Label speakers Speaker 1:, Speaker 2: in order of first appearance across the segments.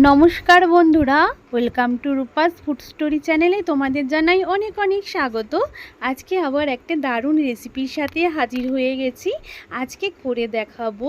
Speaker 1: নমস্কার বন্ধুরা। Welcome to Rupas food story চ্যানেলে তোমাদের জানাই অনেক অনেক স্বাগত। আজকে আবার একটা দারুণ রেসিপির সাথে হাজির হয়ে গেছি। আজকে করে দেখাবো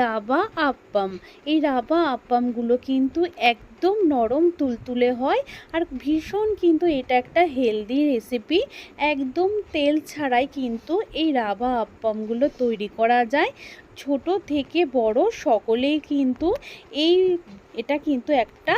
Speaker 1: রাবা আপ্পাম। এই রাবা আপ্পামগুলো কিন্তু একদম নরম তুলতুলে হয় আর ভীষণ কিন্তু এটা একটা হেলদি রেসিপি। একদম তেল ছাড়াই কিন্তু এই রাবা আপ্পামগুলো তৈরি করা যায়। ছোট থেকে বড় সকলেই কিন্তু এই, এটা কিন্তু একটা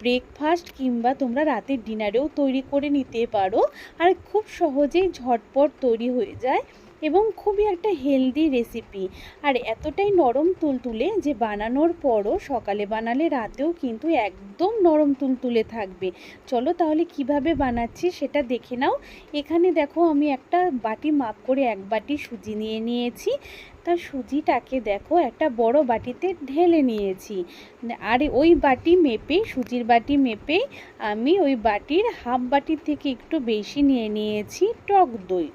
Speaker 1: ব্রেকফাস্ট কিংবা তোমরা রাতের ডিনারেও তৈরি করে নিতে পারো। আর খুব সহজেই ঝটপট তৈরি হয়ে যায়। এবং খুবই একটা হেলদি রেসিপি আর এতটাই নরম তুলতুলে যে বানানোর পরও সকালে বানালে রাতেও কিন্তু একদম নরম তুলতুলে থাকবে। চলো তাহলে কীভাবে বানাচ্ছি সেটা দেখে নাও। এখানে দেখো আমি একটা বাটি মাপ করে এক বাটি সুজি নিয়ে নিয়েছি। তা সুজিটাকে দেখো একটা বড় বাটিতে ঢেলে নিয়েছি। আর ওই বাটি মেপে, সুজির বাটি মেপে আমি ওই বাটির হাফ বাটির থেকে একটু বেশি নিয়ে নিয়েছি টক দই।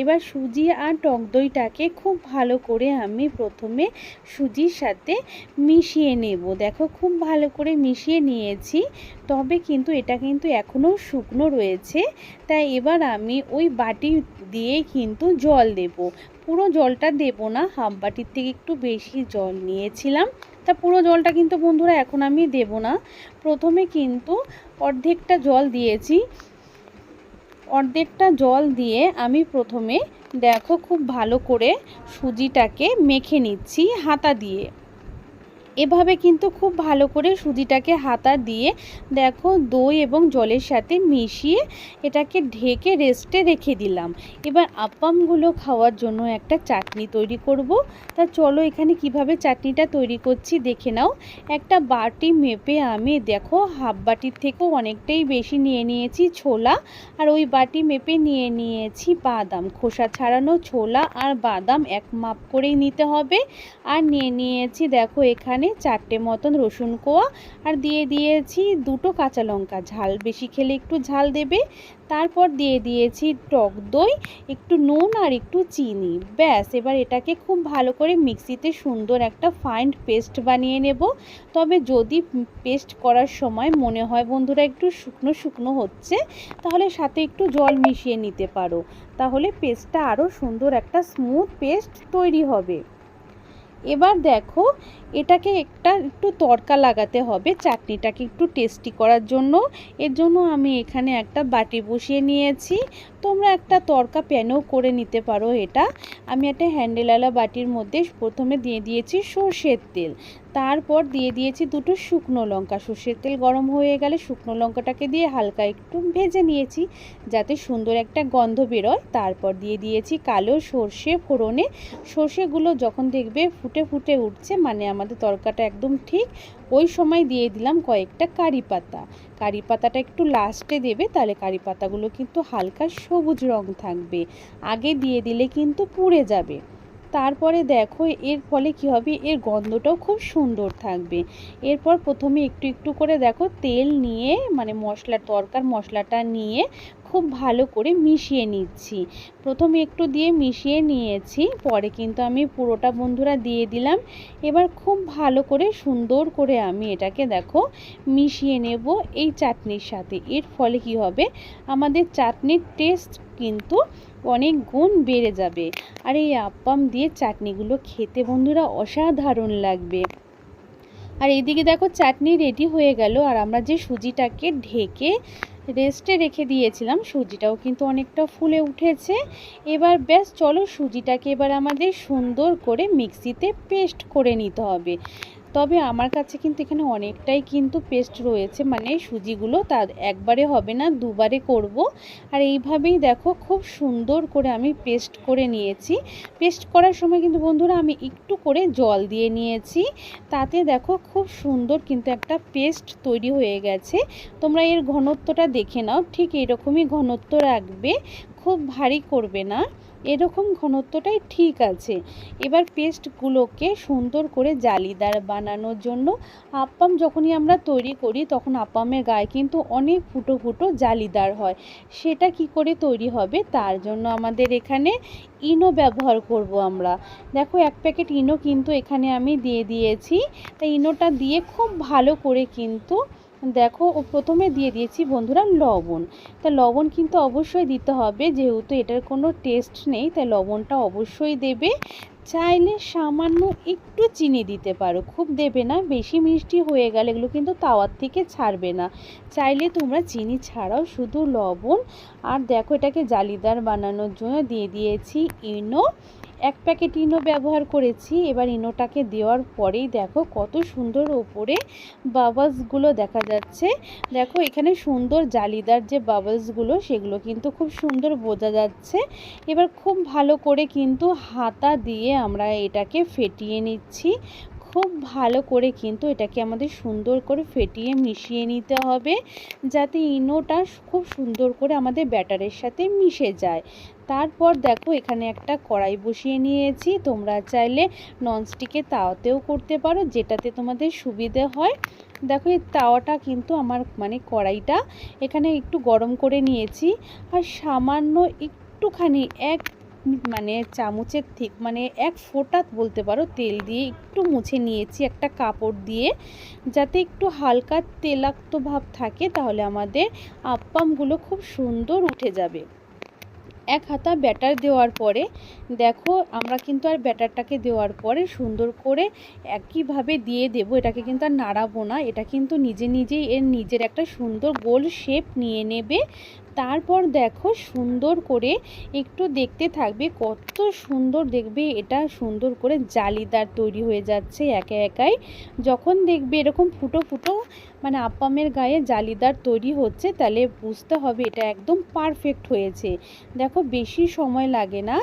Speaker 1: এবার সুজি আর টক দইটাকে খুব ভালো করে আমি প্রথমে সুজির সাথে মিশিয়ে নেব। দেখো খুব ভালো করে মিশিয়ে নিয়েছি, তবে কিন্তু এটা কিন্তু এখনও শুকনো রয়েছে, তাই এবার আমি ওই বাটি দিয়ে কিন্তু জল দেব। পুরো জলটা দেব না, হাফ বাটির থেকে একটু বেশি জল নিয়েছিলাম। তা পুরো জলটা কিন্তু বন্ধুরা এখন আমি দেব না। প্রথমে কিন্তু অর্ধেকটা জল দিয়েছি। অর্ধেকটা জল দিয়ে আমি প্রথমে দেখো খুব ভালো করে সুজিটাকে মেখে নিচ্ছি হাতা দিয়ে। এভাবে কিন্তু খুব ভালো করে সুজিটাকে হাতা দিয়ে দেখো দই এবং জলের সাথে মিশিয়ে এটাকে ঢেকে রেস্টে রেখে দিলাম। এবার আপ্পামগুলো খাওয়ার জন্য একটা চাটনি তৈরি করব। তা চলো এখানে কীভাবে চাটনিটা তৈরি করছি দেখে নাও। একটা বাটি মেপে আমি দেখো হাফ বাটির থেকেও অনেকটাই বেশি নিয়ে নিয়েছি ছোলা আর ওই বাটি মেপে নিয়ে নিয়েছি বাদাম। খোসা ছাড়ানো ছোলা আর বাদাম এক মাপ করেই নিতে হবে। আর নিয়ে নিয়েছি দেখো এখানে চারটে মতন রসুন কোয়া আর দিয়ে দিয়েছি দুটো কাঁচা লঙ্কা। ঝাল বেশি খেলে একটু ঝাল দেবে, তারপর দিয়ে দিয়েছি টক দই, একটু নুন আর একটু চিনি। ব্যাস, এবার এটাকে খুব ভালো করে মিক্সিতে সুন্দর একটা ফাইন্ড পেস্ট বানিয়ে নেব। তবে যদি পেস্ট করার সময় মনে হয় বন্ধুরা একটু শুকনো শুকনো হচ্ছে, তাহলে সাথে একটু জল মিশিয়ে নিতে পারো। তাহলে পেস্টটা আরও সুন্দর একটা স্মুথ পেস্ট তৈরি হবে। এবার দেখো, এটাকে একটা একটু তরকা লাগাতে হবে, চাটনিটাকে একটু টেস্টি করার জন্য। এর জন্য আমি এখানে একটা বাটি বসিয়ে নিয়েছি। তোমরা একটা তরকা প্যানেও করে নিতে পারো এটা। আমি একটা হ্যান্ডেলওয়ালা বাটির মধ্যে প্রথমে দিয়ে দিয়েছি সর্ষের তেল। তারপর দিয়ে দিয়েছি দুটো শুকনো লঙ্কা। সর্ষের তেল গরম হয়ে গেলে শুকনো লঙ্কাটাকে দিয়ে হালকা একটু ভেজে নিয়েছি, যাতে সুন্দর একটা গন্ধ বেরোয়। তারপর দিয়ে দিয়েছি কালো সর্ষে ফোড়নে। সর্ষেগুলো যখন দেখবে ফুটে ফুটে উঠছে মানে আমাদের তরকাটা একদম ঠিক, ওই সময় দিয়ে দিলাম কয়েকটা কারি পাতা। কারি পাতাটা একটু লাস্টে দেবে, তাহলে কারি পাতাগুলো কিন্তু হালকা সবুজ রং থাকবে। আগে দিয়ে দিলে কিন্তু পুড়ে যাবে। তারপরে দেখো, এর ফলে কি হবে? এর গন্ধটাও খুব সুন্দর থাকবে। এরপর প্রথমে একটু একটু করে দেখো, তেল নিয়ে মানে মশলা তরকার মশলাটা নিয়ে খুব ভালো করে মিশিয়ে নিচ্ছি। প্রথমে একটু দিয়ে মিশিয়ে নিয়েছি, পরে কিন্তু আমি পুরোটা বন্ধুরা দিয়ে দিলাম। এবার খুব ভালো করে, সুন্দর করে আমি এটাকে দেখো, মিশিয়ে নেব এই চাটনির সাথে। এর ফলে কি হবে? আমাদের চাটনির টেস্ট কিন্তু অনেক গুণ বেড়ে যাবে। আর এই আপ্পাম দিয়ে চাটনিগুলো খেতে বন্ধুরা অসাধারণ লাগবে। আর এদিকে দেখো চাটনি রেডি হয়ে গেল। আর আমরা যে সুজিটাকে ঢেকে রেস্টে রেখে দিয়েছিলাম, সুজিটাও কিন্তু অনেকটা ফুলে উঠেছে। এবার ব্যাস চলো সুজিটাকে এবার আমাদের সুন্দর করে মিক্সিতে পেস্ট করে নিতে হবে। তবে আমার কাছে কিন্তু এখানে অনেকটাই কিন্তু পেস্ট রয়েছে মানে সুজিগুলো তার একবারে হবে না, দুবারে করব। আর এইভাবেই দেখো খুব সুন্দর করে আমি পেস্ট করে নিয়েছি। পেস্ট করার সময় কিন্তু বন্ধুরা আমি একটু করে জল দিয়ে নিয়েছি। তাতে দেখো খুব সুন্দর কিন্তু একটা পেস্ট তৈরি হয়ে গেছে। তোমরা এর ঘনত্বটা দেখে নাও, ঠিক এরকমই ঘনত্ব রাখবে, খুব ভারী করবে না। এরকম ঘনত্বটাই ঠিক আছে। এবার পেস্টগুলোকে সুন্দর করে জালিদার বানানোর জন্য আপ্পাম যখনই আমরা তৈরি করি তখন আপ্পামের গায়ে কিন্তু অনেক ফুটো ফুটো জালিদার হয়। সেটা কি করে তৈরি হবে তার জন্য আমাদের এখানে ইনো ব্যবহার করব আমরা। দেখো এক প্যাকেট ইনো কিন্তু এখানে আমি দিয়ে দিয়েছি। তাই ইনোটা দিয়ে খুব ভালো করে কিন্তু দেখো, ও প্রথমে দিয়ে দিয়েছি বন্ধুরা লবণ। তা লবণ কিন্তু অবশ্যই দিতে হবে, যেহেতু এটার কোনো টেস্ট নেই, তাই লবণটা অবশ্যই দেবে। চাইলে সামান্য একটু চিনি দিতে পারো। খুব দেবে না, বেশি মিষ্টি হয়ে গেলে এগুলো কিন্তু তাওয়ার থেকে ছাড়বে না। চাইলে তোমরা চিনি ছাড়াও শুধু লবণ আর দেখো এটাকে জালিদার বানানোর জন্য দিয়ে দিয়েছি ইনো। এক প্যাকেট ইনো ব্যবহার করেছি, এবার ইনোটাকে দেওয়ার পরেই দেখো কত সুন্দর ওপরে বাবলসগুলো দেখা যাচ্ছে। দেখো এখানে সুন্দর জালিদার যে বাবলসগুলো, সেগুলো কিন্তু খুব সুন্দর বোঝা যাচ্ছে। এবার খুব ভালো করে কিন্তু হাতা দিয়ে আমরা এটাকে ফেটিয়ে নিচ্ছি। খুব ভালো করে কিন্তু এটাকে আমাদের সুন্দর করে ফেটিয়ে মিশিয়ে নিতে হবে, যাতে ইনোটা খুব সুন্দর করে আমাদের ব্যাটারের সাথে মিশে যায়। তারপর দেখো এখানে একটা কড়াই বসিয়ে নিয়েছি। তোমরা চাইলে ননস্টিকের তাওয়াতেও করতে পারো, যেটাতে তোমাদের সুবিধে হয়। দেখো এই তাওয়াটা কিন্তু আমার মানে কড়াইটা এখানে একটু গরম করে নিয়েছি। আর সামান্য একটুখানি, এক মানে চামচের ঠিক মানে এক ফোঁটা বলতে পারো তেল দিয়ে একটু মুছে নিয়েছি একটা কাপড় দিয়ে। যাতে একটু হালকা তেলাক্ত ভাব থাকে তাহলে আমাদের আপ্পামগুলো খুব সুন্দর উঠে যাবে। এক হাতা ব্যাটার দেওয়ার পরে, দেখো আমরা কিন্তু আর ব্যাটারটাকে দেওয়ার পরে সুন্দর করে একইভাবে দিয়ে দেবো। এটাকে কিন্তু আর নাড়াবো না, এটা কিন্তু নিজে নিজেই এর নিজের একটা সুন্দর গোল শেপ নিয়ে নেবে। তারপর দেখো সুন্দর করে একটু দেখতে থাকবে, কত সুন্দর দেখবে এটা সুন্দর করে জালিদার তৈরি হয়ে যাচ্ছে একে একাই। যখন দেখবে এরকম ফুটো ফুটো মানে আপ্পামের গায়ে জালিদার তৈরি হচ্ছে, তাহলে বুঝতে হবে এটা একদম পারফেক্ট হয়েছে। দেখো বেশি সময় লাগে না,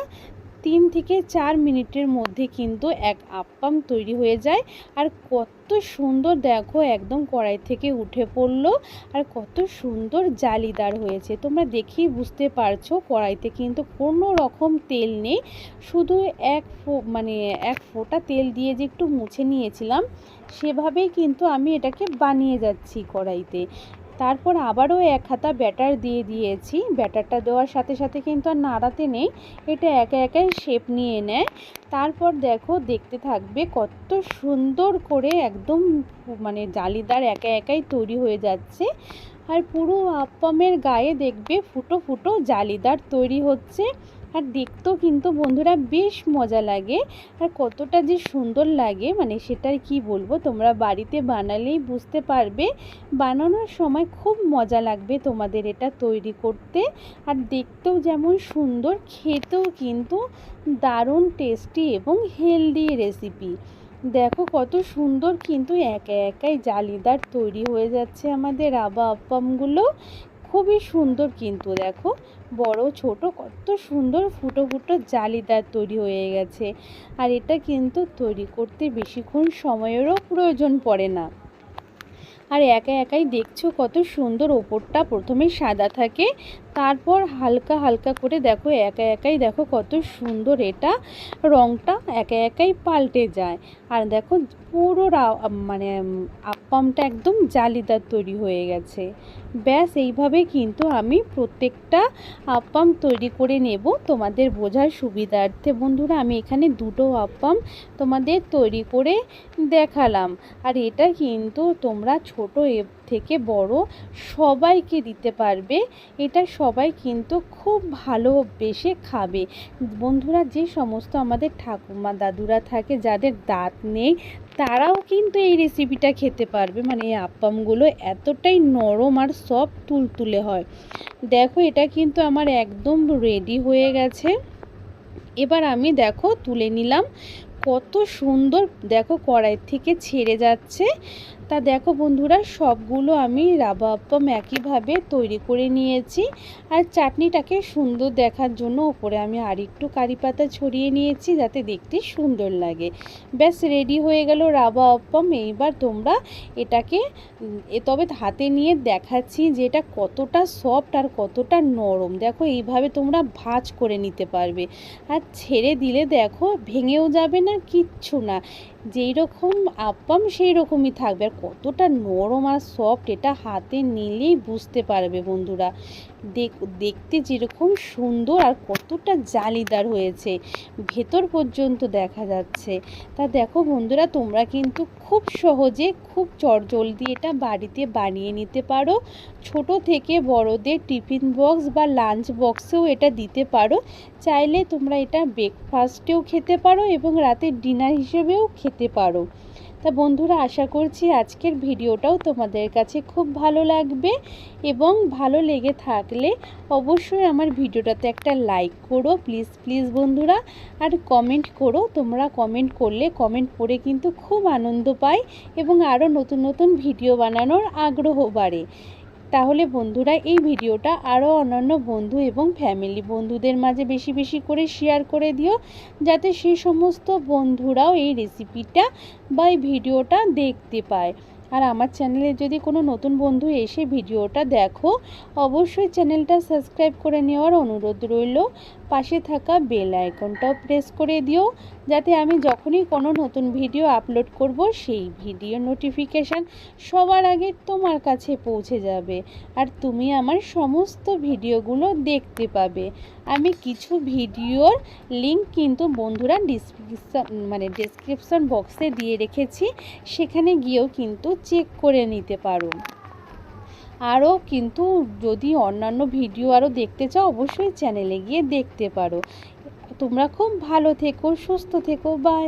Speaker 1: তিন থেকে চার মিনিটের মধ্যে কিন্তু এক আপ্পাম তৈরি হয়ে যায়। আর কত সুন্দর দেখো, একদম কড়াই থেকে উঠে পড়ল আর কত সুন্দর জালিদার হয়েছে। তোমরা দেখেই বুঝতে পারছ কড়াইতে কিন্তু কোনো রকম তেল নেই। শুধু এক মানে এক ফোঁটা তেল দিয়ে যে একটু মুছে নিয়েছিলাম, সেভাবেই কিন্তু আমি এটাকে বানিয়ে যাচ্ছি কড়াইতে। তারপর আবারও এক হাতা ব্যাটার দিয়ে দিয়েছি। ব্যাটারটা দেওয়ার সাথে সাথে কিন্তু আর নাড়াতে নেই। এটা একে একাই শেপ নিয়ে নেয়। তারপর দেখো, দেখতে থাকবে কত সুন্দর করে একদম মানে জালিদার একা একাই তৈরি হয়ে যাচ্ছে। আর পুরো আপ্পামের গায়ে দেখবে ফুটো ফুটো জালিদার তৈরি হচ্ছে। আর দেখতেও কিন্তু বন্ধুরা বেশ মজা লাগে। আর কতটা যে সুন্দর লাগে মানে সেটার কি বলব? তোমরা বাড়িতে বানালেই বুঝতে পারবে। বানানোর সময় খুব মজা লাগবে তোমাদের এটা তৈরি করতে। আর দেখতেও যেমন সুন্দর, খেতেও কিন্তু দারুণ টেস্টি এবং হেলদি রেসিপি দেখো কত সুন্দর কিন্তু একা একাই জালিদার তৈরি হয়ে যাচ্ছে আমাদের আবা আপ্পামগুলো খুবই সুন্দর কিন্তু দেখো। বড় ছোট, কত সুন্দর ফুটো ফুটো জালিদার তৈরি হয়ে গেছে। আর এটা কিন্তু তৈরি করতে বেশিক্ষণ সময়েরও প্রয়োজন পড়ে না। আর একা একাই দেখছ কত সুন্দর ওপরটা প্রথমে সাদা থাকে তারপর হালকা হালকা করে দেখো, একা একাই দেখো কত সুন্দর এটা রঙটা একা একাই পাল্টে যায়। আর দেখো পুরো মানে আপ্পামটা একদম জালিদার তৈরি হয়ে গেছে। ব্যাস, এইভাবে কিন্তু আমি প্রত্যেকটা আপ্পাম তৈরি করে নেব। তোমাদের বোঝার সুবিধার্থে বন্ধুরা, আমি এখানে দুটো আপ্পাম তোমাদের তৈরি করে দেখালাম। আর এটা কিন্তু তোমরা ছোট থেকে বড় সবাইকে দিতে পারবে। এটা সবাই কিন্তু খুব ভালোবেসে খাবে। বন্ধুরা, যে সমস্ত আমাদের ঠাকুমা দাদুরা থাকে, যাদের দাঁত নেই, তারাও কিন্তু এই রেসিপিটা খেতে পারবে। মানে এই আপ্পামগুলো এতটাই নরম আর সব তুলতুলে হয়। দেখো, এটা কিন্তু আমার একদম রেডি হয়ে গেছে। এবার আমি দেখো, তুলে নিলাম। কত সুন্দর, দেখো, কড়াই থেকে ছেড়ে যাচ্ছে। তা দেখো বন্ধুরা, সবগুলো আমি রাবা আপ্পাম একইভাবে তৈরি করে নিয়েছি। আর চাটনিটাকে সুন্দর দেখার জন্য ওপরে আমি আরেকটু কারি পাতা ছড়িয়ে নিয়েছি যাতে দেখতে সুন্দর লাগে। ব্যাস, রেডি হয়ে গেল রাবা আপ্পাম এইবার তোমরা এটাকে তবে হাতে নিয়ে দেখাচ্ছি যে এটা কতটা সফট আর কতটা নরম। দেখো, এইভাবে তোমরা ভাঁজ করে নিতে পারবে। আর ছেড়ে দিলে দেখো, ভেঙেও যাবে না, কিচ্ছু না। যেই রকম আপাম সেই রকমই থাকবে। আর কতটা নরম আর সফট এটা হাতে নিলেই বুঝতে পারবে বন্ধুরা। দেখতে যেরকম সুন্দর আর কতটা জালিদার হয়েছে, ভেতর পর্যন্ত দেখা যাচ্ছে। তা দেখো বন্ধুরা, তোমরা কিন্তু খুব সহজে খুব চটজলদি এটা বাড়িতে বানিয়ে নিতে পারো। ছোট থেকে বড়দের টিফিন বক্স বা লাঞ্চ বক্সেও এটা দিতে পারো। চাইলে তোমরা এটা ব্রেকফাস্টেও খেতে পারো এবং রাতের ডিনার হিসেবেও খেতে পারো। তা বন্ধুরা, আশা করছি আজকের ভিডিওটাও তোমাদের কাছে খুব ভালো লাগবে এবং ভালো লেগে থাকলে অবশ্যই আমার ভিডিওটাতে একটা লাইক করো প্লিজ প্লিজ বন্ধুরা। আর কমেন্ট করো, তোমরা কমেন্ট করলে কমেন্ট পড়ে কিন্তু খুব আনন্দ পাই এবং আরও নতুন নতুন ভিডিও বানানোর আগ্রহ বাড়ে। তাহলে বন্ধুরা এই ভিডিওটা আরও অন্যান্য বন্ধু এবং ফ্যামিলি বন্ধুদের মাঝে বেশি বেশি করে শেয়ার করে দিও, যাতে সেই সমস্ত বন্ধুরাও এই রেসিপিটা বা এই ভিডিওটা দেখতে পায়। আর আমার চ্যানেলে যদি কোনো নতুন বন্ধু এসে ভিডিওটা দেখো, অবশ্যই চ্যানেলটা সাবস্ক্রাইব করে নেওয়ার অনুরোধ রইল। পাশে থাকা বেল আইকনটাও প্রেস করে দিও, যাতে আমি যখনই কোনো নতুন ভিডিও আপলোড করব, সেই ভিডিও নোটিফিকেশান সবার আগে তোমার কাছে পৌঁছে যাবে আর তুমি আমার সমস্ত ভিডিওগুলো দেখতে পাবে। আমি কিছু ভিডিওর লিংক কিন্তু বন্ধুরা ডিসক্রিপশন মানে ডেসক্রিপশন বক্সে দিয়ে রেখেছি, সেখানে গিয়েও কিন্তু চেক করে নিতে পারো। আরও কিন্তু যদি অন্যান্য ভিডিও আরও দেখতে চাও, অবশ্যই চ্যানেলে গিয়ে দেখতে পারো। তোমরা খুব ভালো থেকো, সুস্থ থেকো বাই